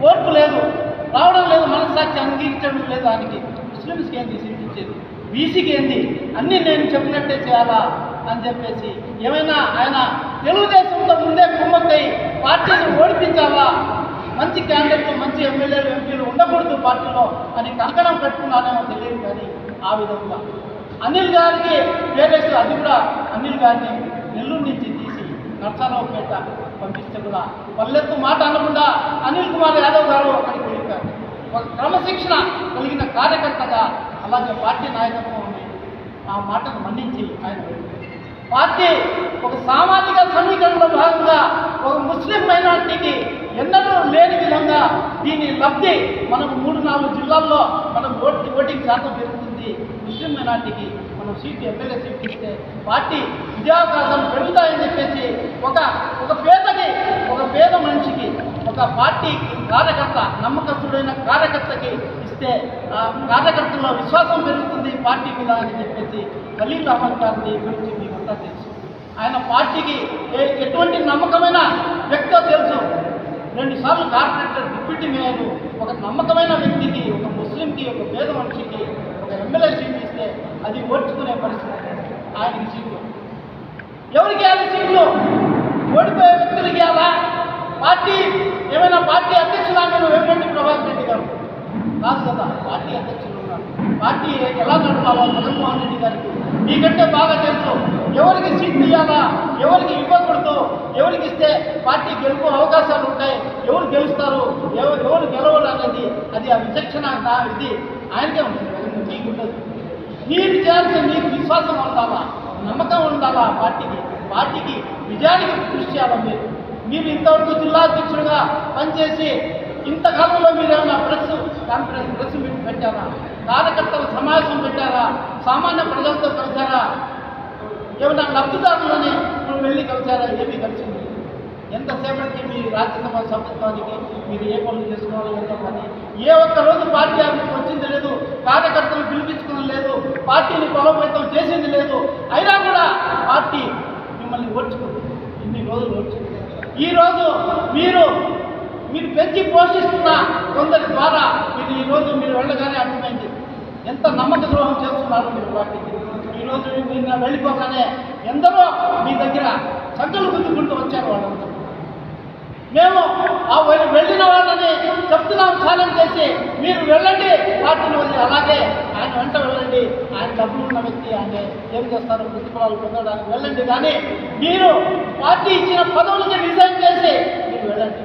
ఓర్పు లేదు రావడం లేదు మనస్సాక్షి అంగీకరించడం లేదు దానికి. ముస్లిమ్స్కి ఏంది సీట్ ఇచ్చేది బీసీకి ఏంది? అన్నీ నేను చెప్పినట్టే చేయాలా? అని చెప్పేసి ఏమైనా ఆయన తెలుగుదేశంతో ముందే కుమ్మక్కై పార్టీని ఓడిపించాలా? మంచి క్యాండిడేట్లు మంచి ఎమ్మెల్యేలు ఎంపీలు ఉండకూడదు పార్టీలో అని కంకణం పెట్టుకున్నానేమో తెలియదు కానీ ఆ విధంగా. అనిల్ గారికి పేరేసి అది కూడా అనిల్ గారిని నెల్లూరు నుంచి తీసి నర్సారావుపేట పంపిస్తే కూడా పల్లెత్తు మాట అనకుండా అనిల్ కుమార్ యాదవ్ గారు అక్కడికి ఒక క్రమశిక్షణ కలిగిన కార్యకర్తగా అలాగే పార్టీ నాయకత్వం ఉంది ఆ మాటను మన్నించి ఆయన పార్టీ ఒక సామాజిక సమీకరణలో భాగంగా ఒక ముస్లిం మైనార్టీకి ఎన్నడూ లేని విధంగా దీని లబ్ధి మనకు మూడు నాలుగు జిల్లాల్లో మనం ఓట్ ఓటింగ్ శాతం పెరుగుతుంది. ముస్లిం మైనార్టీకి మనం సీటు ఎమ్మెల్యే సీట్ ఇస్తే పార్టీ విద్యావకాశాలు పెరుగుతాయని చెప్పేసి ఒక ఒక ఒక పార్టీ కార్యకర్త నమ్మకస్తుడైన కార్యకర్తకి ఇస్తే ఆ కార్యకర్తల్లో విశ్వాసం పెరుగుతుంది పార్టీ మీద అని చెప్పేసి ఖలీల్ అహ్మద్ గారిని గురించి మీకంతా తెలుసు. ఆయన పార్టీకి ఎటువంటి నమ్మకమైన వ్యక్తో తెలుసు? రెండు సార్లు కార్పొరేటర్ డిప్యూటీ మేయర్ ఒక నమ్మకమైన వ్యక్తికి ఒక ముస్లింకి ఒక పేద మనిషికి ఒక ఎమ్మెల్యే సీట్ ఇస్తే అది ఓడ్చుకునే పరిస్థితి. ఆయనకి సీట్లు ఎవరికి ఇవ్వాలి సీట్లు ఓడిపోయే వ్యక్తులకి ఇవ్వాలా పార్టీ ఏమైనా పార్టీ అధ్యక్షులా మీరు? వేమిరెడ్డి ప్రభాకర్ రెడ్డి గారు. కాదు కదా పార్టీ అధ్యక్షులు ఉన్నారు పార్టీ ఎలా నడపాలో జగన్మోహన్ రెడ్డి గారికి. మీకంటే బాగా తెలుసు ఎవరికి సీట్ ఇవ్వాలా ఎవరికి ఇవ్వకూడదు ఎవరికి ఇస్తే పార్టీ గెలుపు అవకాశాలు ఉంటాయి ఎవరు గెలుస్తారు ఎవరు ఎవరు గెలవరు అనేది అది ఆ విచక్షణ ఇది ఆయనకే ఉంటుంది మీకు ఉండదు. మీరు చేయాల్సిన మీకు విశ్వాసం ఉండాలా నమ్మకం ఉండాలా పార్టీకి? పార్టీకి విజయానికి కృషి చేయాలి మీరు? మీరు ఇంతవరకు జిల్లా అధ్యక్షుడిగా పనిచేసి ఇంతకాలంలో మీరు ఏమైనా ప్రెస్ కాన్ఫరెన్స్ ప్రెస్ మీట్ పెట్టారా? కార్యకర్తల సమావేశం పెట్టారా? సామాన్య ప్రజలతో కలిశారా ఏమైనా లబ్ధిదారులని నువ్వు వెళ్ళి కలిశారా ఏమీ కలిసింది? ఎంతసేపటికి మీ రాజ్యసభ సభ్యత్వానికి మీరు ఏ పనులు చేసుకోవాలో ఎంతో పని? ఏ ఒక్క రోజు పార్టీ ఆఫీస్కి వచ్చింది లేదు కార్యకర్తలు పిలిపించుకున్నది లేదు పార్టీని బలోపేతం చేసింది లేదు అయినా కూడా పార్టీ మిమ్మల్ని ఓడ్చుకుంటుంది ఇన్ని రోజులు ఓడ్చుకుంది ఈరోజు మీరు మీరు పెంచి పోషిస్తున్న కొందరి ద్వారా మీరు ఈరోజు మీరు వెళ్ళగానే అర్థమైంది. ఎంత నమ్మక ద్రోహం చేస్తున్నారు మీరు వాటికి ఈరోజు నిన్న వెళ్ళిపోగానే ఎందరో మీ దగ్గర సంకలు గుద్దుకుంటూ వచ్చారు వాళ్ళంతా మేము ఆ వెళ్ళిన వాళ్ళని చెప్తున్నాం ఛాలెంజ్ చేసి మీరు వెళ్ళండి పార్టీని వదిలి అలాగే ఆయన వెంట వెళ్ళండి. ఆయన డబ్బులు ఉన్న వ్యక్తి ఆయన ఏం చేస్తారు? ప్రతిఫలాలు పొందడానికి వెళ్ళండి. కానీ మీరు పార్టీ ఇచ్చిన పదవులకి రిజైన్ చేసి మీరు వెళ్ళండి.